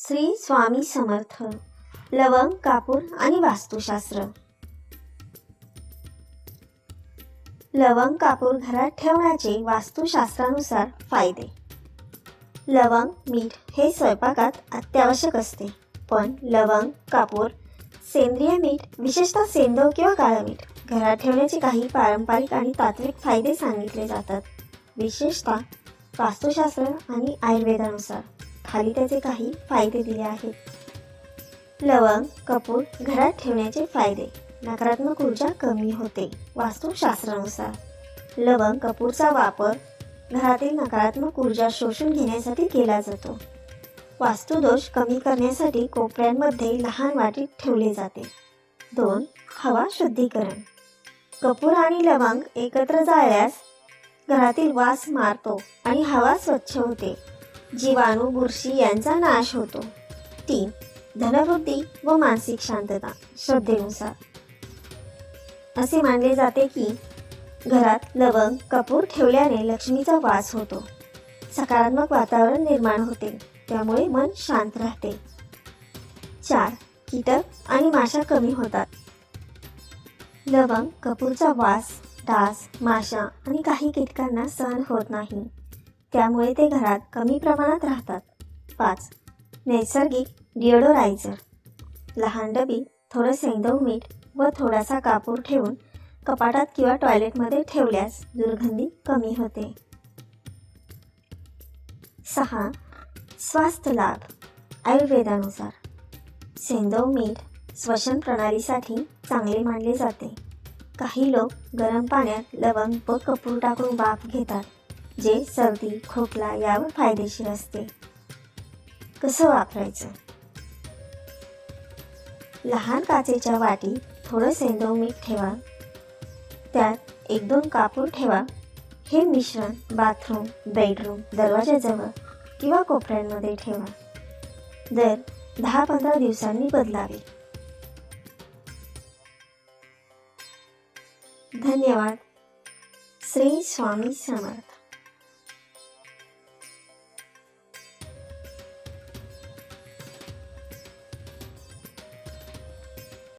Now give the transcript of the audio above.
श्री स्वामी समर्थ. लवंग कापूर आणि वास्तुशास्त्र. लवंग कापूर घरात ठेवण्याचे वास्तुशास्त्रानुसार फायदे. लवंग मीठ हे स्वयंपाकात अत्यावश्यक असते. पण लवंग कापूर सेंद्रिय मीठ विशेषतः सेंदव किंवा काळं मीठ घरात ठेवण्याचे काही पारंपरिक आणि तात्विक फायदे सांगितले जातात. विशेषतः वास्तुशास्त्र आणि आयुर्वेदानुसार. खाली त्याचे काही फायदे दिले आहेत. लवंग कपूर घरात ठेवण्याचे फायदे. नकारात्मक ऊर्जा कमी होते वास्तुशास्त्रानुसार. लवंग कपूरचा वापर घरातील नकारात्मक ऊर्जा शोषून घेण्यासाठी केला जातो. वास्तुदोष कमी करण्यासाठी कोपऱ्यांमध्ये लहान वाटीत ठेवले जाते. दोन हवा शुद्धीकरण. कपूर आणि लवंग एकत्र जाळल्यास घरातील वास मारतो आणि हवा स्वच्छ होते. जीवाणू बुरशी यांचा नाश होतो. तीन धनवृद्धी व मानसिक शांतता श्रद्धेनुसार. असे मानले जाते की घरात लवंग कपूर ठेवल्याने लक्ष्मीचा वास होतो. सकारात्मक वातावरण निर्माण होते. त्यामुळे मन शांत राहते. चार कीटक आणि माशा कमी होतात. लवंग कपूरचा वास डास माशा आणि काही कीटकांना सहन होत नाही. त्यामुळे ते घरात कमी प्रमाणात राहतात. पाच. नैसर्गिक डिओडोरायझर. लहान डबी थोडं सेंदव मीठ व थोडासा कापूर ठेवून कपाटात किंवा टॉयलेटमध्ये ठेवल्यास दुर्गंधी कमी होते. सहा. स्वास्थ्य लाभ. आयुर्वेदानुसार. सेंदव मीठ श्वसन प्रणालीसाठी चांगले मानले जाते. काही लोक गरम पाण्यात लवंग व कपूर टाकून वाफ घेतात. जे सर्दी खोकला यावर फायदेशीर असते. कसं वापरायचं? लहान काचेच्या वाटीत थोडं सेंदव मीठ ठेवा. त्यात एक दोन कापूर ठेवा. हे मिश्रण बाथरूम बेडरूम दरवाजाजवळ किंवा कोपऱ्यांमध्ये ठेवा. दर दहा पंधरा दिवसांनी बदलावे. धन्यवाद. श्री स्वामी समर्थ.